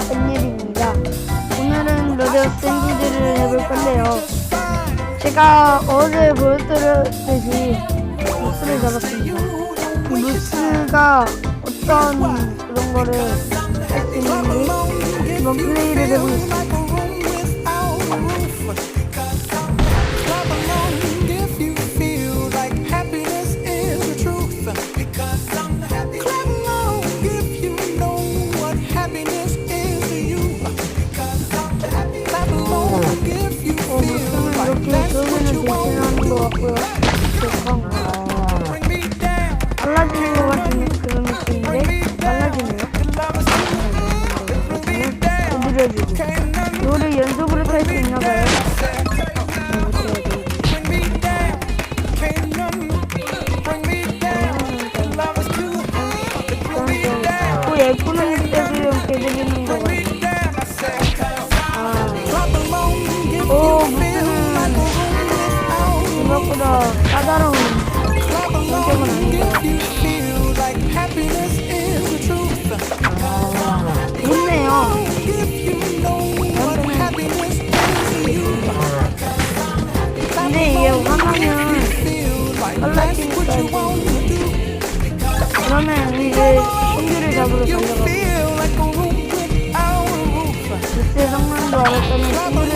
엔일입니다. 오늘은 로데오 샌디드를 해볼 건데요. 제가 어제 보여드렸듯이 무스를 잡았습니다. 이 무스가 어떤 그런 거를 할 수 있는지 한번 플레이를 해보겠습니다. 이거를 연속으로 탈 수 있나 봐요. bring me down. Can't nothing bring me down. Love is too high. Bring me down. 또 예쁘는 때도 이렇게 같아요. To do. 그러면 이제 신규를 잡으러 You 달려가. feel like a room without a roof. 그때 알았다면 신규를